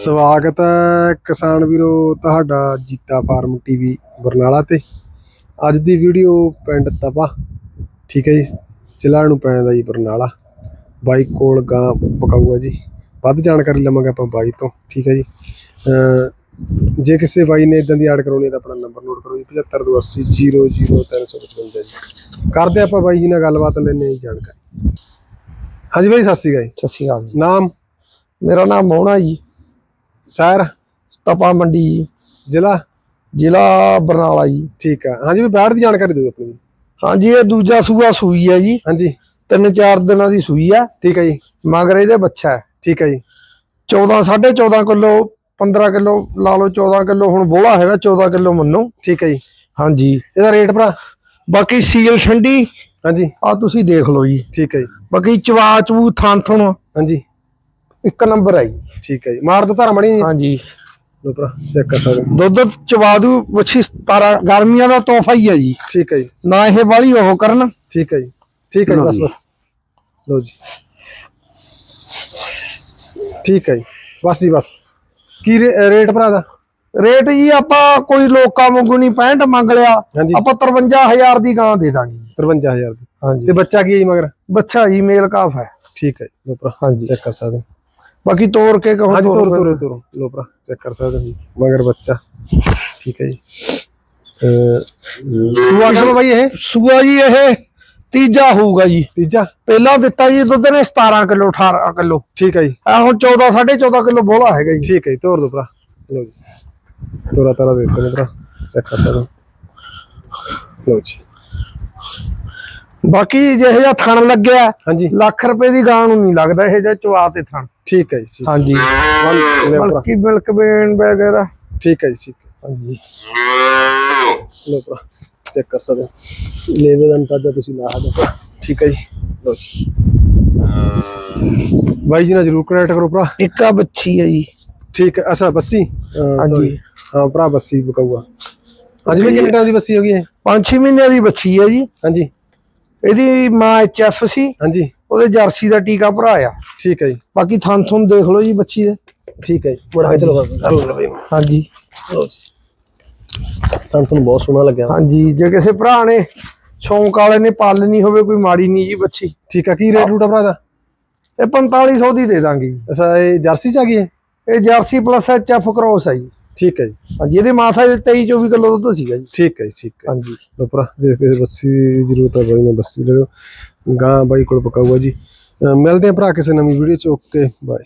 ਸਵਾਗਤ ਹੈ ਕਿਸਾਨ ਵੀਰੋ ਤੁਹਾਡਾ ਜੀਤਾ ਫਾਰਮ ਟੀਵੀ ਬਰਨਾਲਾ ਤੇ। ਅੱਜ ਦੀ ਵੀਡੀਓ ਪਿੰਡ ਤਪਾ ਠੀਕ ਹੈ ਜੀ ਜ਼ਿਲ੍ਹਾ ਨੂੰ ਪੈਂਦਾ ਜੀ ਬਰਨਾਲਾ। ਬਾਈ ਕੋਲ ਗਾਂ ਪਕਾਊਆ ਜੀ। ਵੱਧ ਜਾਣਕਾਰੀ ਲਵਾਂਗੇ ਆਪਾਂ ਬਾਈ ਤੋਂ ਠੀਕ ਹੈ ਜੀ। ਜੇ ਕਿਸੇ ਬਾਈ ਨੇ ਇਦਾਂ ਦੀ ਐਡ ਕਰਾਉਣੀ ਹੈ ਤਾਂ ਆਪਣਾ ਨੰਬਰ ਨੋਟ ਕਰੋ ਜੀ 7528000355 ਜੀ। ਕਰਦੇ ਆਪਾਂ ਬਾਈ ਜੀ ਨਾਲ ਗੱਲਬਾਤ ਲੈਣੇ ਜੀ ਜਾਣਕਾਰੀ। ਹਾਂਜੀ ਬਾਈ ਸਤਿ ਸ਼੍ਰੀ ਅਕਾਲ ਜੀ। ਸਤਿ ਸ਼੍ਰੀ ਅਕਾਲ ਜੀ। ਨਾਮ? ਮੇਰਾ ਨਾਮ ਮੋਹਣਾ ਜੀ। ਸਰ ਤਪਾ ਮੰਡੀ ਜ਼ਿਲ੍ਹਾ ਜ਼ਿਲ੍ਹਾ ਬਰਨਾਲਾ ਜੀ। ਠੀਕ ਆ। ਹਾਂਜੀ ਵੀ ਬੈਠ ਦੀ ਜਾਣਕਾਰੀ ਦਿਓ ਆਪਣੀ। ਹਾਂਜੀ ਇਹ ਦੂਜਾ ਸੂਆ ਸੂਈ ਹੈ ਜੀ। ਹਾਂਜੀ। ਤਿੰਨ ਚਾਰ ਦਿਨਾਂ ਦੀ ਸੂਈ ਹੈ ਠੀਕ ਹੈ ਜੀ। ਮਗਰ ਇਹਦੇ ਬੱਚਾ ਹੈ। ਠੀਕ ਹੈ ਜੀ। 14 14.5 ਕਿਲੋ 15 ਕਿਲੋ ਲਾ ਲਓ 14 ਕਿਲੋ ਹੁਣ ਬੋਲਾ ਹੈਗਾ 14 ਕਿਲੋ ਮੰਨੋ। ਠੀਕ ਹੈ ਜੀ। ਹਾਂਜੀ। ਇਹਦਾ ਰੇਟ ਭਰਾ? ਬਾਕੀ ਸੀਲ ਠੰਡੀ ਹਾਂਜੀ। ਆ ਤੁਸੀਂ ਦੇਖ ਲਓ ਜੀ। ਠੀਕ ਹੈ ਜੀ। ਬਾਕੀ ਚਵਾ ਚਵੂ ਥਾਂ ਥੁਣ ਹਾਂਜੀ। ਇੱਕ ਨੰਬਰ ਹੈ ਜੀ। ਠੀਕ ਹੈ ਜੀ। ਮਾਰ ਦੋ ਧਾਰਾ ਮਣੀ ਹਾਂਜੀ। ਲੋ ਭਰਾ ਚੈੱਕ ਕਰ ਸਕਦੇ। ਦੁੱਧ ਚਵਾ ਦੂ ਵੱਛੀ 17 ਗਰਮੀਆਂ ਦਾ ਤੋਹਫਾ ਹੀ ਹੈ ਜੀ। ਠੀਕ ਹੈ ਜੀ। ਨਾ ਇਹ ਵਾਲੀ ਉਹ ਕਰਨ। ਠੀਕ ਹੈ ਜੀ। ਠੀਕ ਹੈ ਜੀ ਬਸ। ਬਸ। ਲੋ ਜੀ। ਠੀਕ ਹੈ ਜੀ। ਬਸ ਜੀ ਬਸ। ਕੀ ਰੇਟ ਭਰਾ ਦਾ? ਰੇਟ ਜੀ ਆਪਾਂ ਕੋਈ ਲੋਕਾਂ ਵਾਂਗੂ ਨਹੀਂ 65 ਮੰਗ ਲਿਆ। ਆਪਾਂ 53000 ਦੀ ਗਾਂ ਦੇ ਦਾਂਗੇ ਜੀ। 53000 ਦੀ। ਹਾਂਜੀ। ਤੇ ਬੱਚਾ ਕੀ ਹੈ ਜੀ ਮਗਰ? ਬੱਚਾ ਜੀ ਮੇਲ ਕਾਫ ਹੈ। ਠੀਕ ਹੈ ਜੀ। ਹਾਂਜੀ। ਚੈੱਕ ਕਰ ਸਕਦੇ। ਬਾਕੀ ਤੋੜ ਕੇ ਕਹੋ ਹਾਂਜੀ ਤੋਰ ਤੋਰ ਤੋਰ ਲੋ ਭਰਾ ਚੈੱਕ ਕਰ ਸਕਦੇ ਹੋ ਜੀ। ਮਗਰ ਬੱਚਾ। ਠੀਕ ਹੈ ਜੀ। ਸੂਆ ਕਾ ਬਾਈ ਇਹ? ਸੂਆ ਜੀ ਇਹ ਤੀਜਾ ਹੋਊਗਾ ਜੀ। ਤੀਜਾ? ਪਹਿਲਾਂ ਦਿੱਤਾ ਜੀ ਦੁੱਧ ਨੇ 17 ਕਿਲੋ 18 ਕਿਲੋ। ਠੀਕ ਹੈ ਜੀ। ਆ ਹੁਣ 14 14.5 ਕਿਲੋ ਬੋਲਾ ਹੈਗਾ ਜੀ। ਠੀਕ ਹੈ ਜੀ ਤੋਰ ਦੋ ਭਰਾ। ਲੋ ਜੀ। ਤੋਰਾ ਤਾਰਾ ਦੇਖ ਸਕਦੇ ਭਰਾ। ਚੈੱਕ ਕਰ ਸਕਦੇ। ਲਓ ਜੀ। ਬਾਕੀ ਜਿਹੇ ਜਿਹਾ ਥਣ ਲੱਗਿਆ ਹਾਂਜੀ। ਲੱਖ ਰੁਪਏ ਦੀ ਗਾਂ ਨੂੰ ਨਹੀਂ ਲੱਗਦਾ ਇਹ ਜਿਹਾ ਚਵਾ ਤੇ ਥਣ। ਠੀਕ ਹੈ ਜੀ ਹਾਂਜੀ। ਬਾਕੀ ਮਿਲਕ ਬੇਨ ਵਗੈਰਾ। ਠੀਕ ਹੈ ਜੀ ਠੀਕ ਹੈ। ਹਾਂਜੀ। ਲੋ ਭਰਾ ਚੈੱਕ ਕਰ ਸਕਦੇ ਹੋ। ਲੈਵੇ ਦਾ ਅੰਦਾਜ਼ਾ ਤੁਸੀਂ ਲਾ ਸਕਦੇ ਹੋ। ਠੀਕ ਹੈ ਜੀ। ਬਾਈ ਜੀ ਨਾਲ ਜਰੂਰ ਕਨੈਕਟ ਕਰੋ ਭਰਾ। ਇੱਕ ਆ ਬੱਚੀ ਹੈ ਜੀ। ਠੀਕ ਹੈ ਅੱਛਾ ਬੱਸੀ? ਹਾਂਜੀ। ਹਾਂ ਭਰਾ ਬੱਸੀ ਬਕਾਊਆ। ਹਾਂਜੀ ਬਾਈ ਕਿੰਨੇ ਟਾਈਮ ਦੀ ਬੱਸੀ ਹੋ ਗਈ ਹੈ 5-6 ਮਹੀਨਿਆਂ ਦੀ ਬੱਚੀ ਹੈ ਜੀ। ਹਾਂਜੀ। ਇਹਦੀ ਮਾਂ ਐਚਐਫ ਸੀ। ਹਾਂਜੀ। ਉਹਦੇ ਜਰਸੀ ਦਾ ਟੀਕਾ ਭਰਾਇਆ ਠੀਕ ਹੈ ਜੀ। ਬਾਕੀ ਥਣ ਥੁਣ ਦੇਖ ਲਓ ਜੀ ਬੱਚੀ ਦੇ। ਠੀਕ ਹੈ ਜੀ। ਬੜਾ ਚਲੋ ਹਾਂਜੀ। ਤਾਂ ਤੁਹਾਨੂੰ ਬਹੁਤ ਸੋਹਣਾ ਲੱਗਿਆ। ਹਾਂਜੀ ਜੇ ਕਿਸੇ ਭਰਾ ਨੇ ਸ਼ੌਂਕ ਵਾਲੇ ਨੇ ਪਾਲਣੀ ਹੋਵੇ ਕੋਈ ਮਾੜੀ ਨਹੀਂ ਜੀ ਬੱਚੀ। ਠੀਕ ਹੈ ਕੀ ਰੇਟ ਰੂਟ ਆ ਭਰਾ ਦਾ? ਇਹ 4500 ਦੀ ਦੇ ਦਾਂਗੇ ਅੱਛਾ ਇਹ ਜਰਸੀ ਚ ਆ ਗਈ ਇਹ? ਜਰਸੀ ਪਲੱਸ ਐਚਐਫ ਕ੍ਰੋਸ ਹੈ ਜੀ। ਠੀਕ ਹੈ ਜੀ। ਹਾਂਜੀ ਇਹਦੇ ਮਾਸਾ 23 24 ਕਿਲੋ ਦੁੱਧ ਸੀਗਾ ਜੀ। ਠੀਕ ਹੈ ਜੀ ਠੀਕ ਹੈ। ਹਾਂਜੀ। ਲੋ ਭਰਾ ਜੇ ਕਿਸੇ ਬੱਸੀ ਦੀ ਜ਼ਰੂਰਤ ਹੈ ਬਾਈ ਨੇ ਬੱਸੀ ਲੈ ਲਓ ਗਾਂ ਬਾਈ ਕੋਲ ਪਕਾਊਗਾ ਜੀ। ਮਿਲਦੇ ਆ ਭਰਾ ਕਿਸੇ ਨਵੀਂ ਵੀਡੀਓ ਚ। Okay bye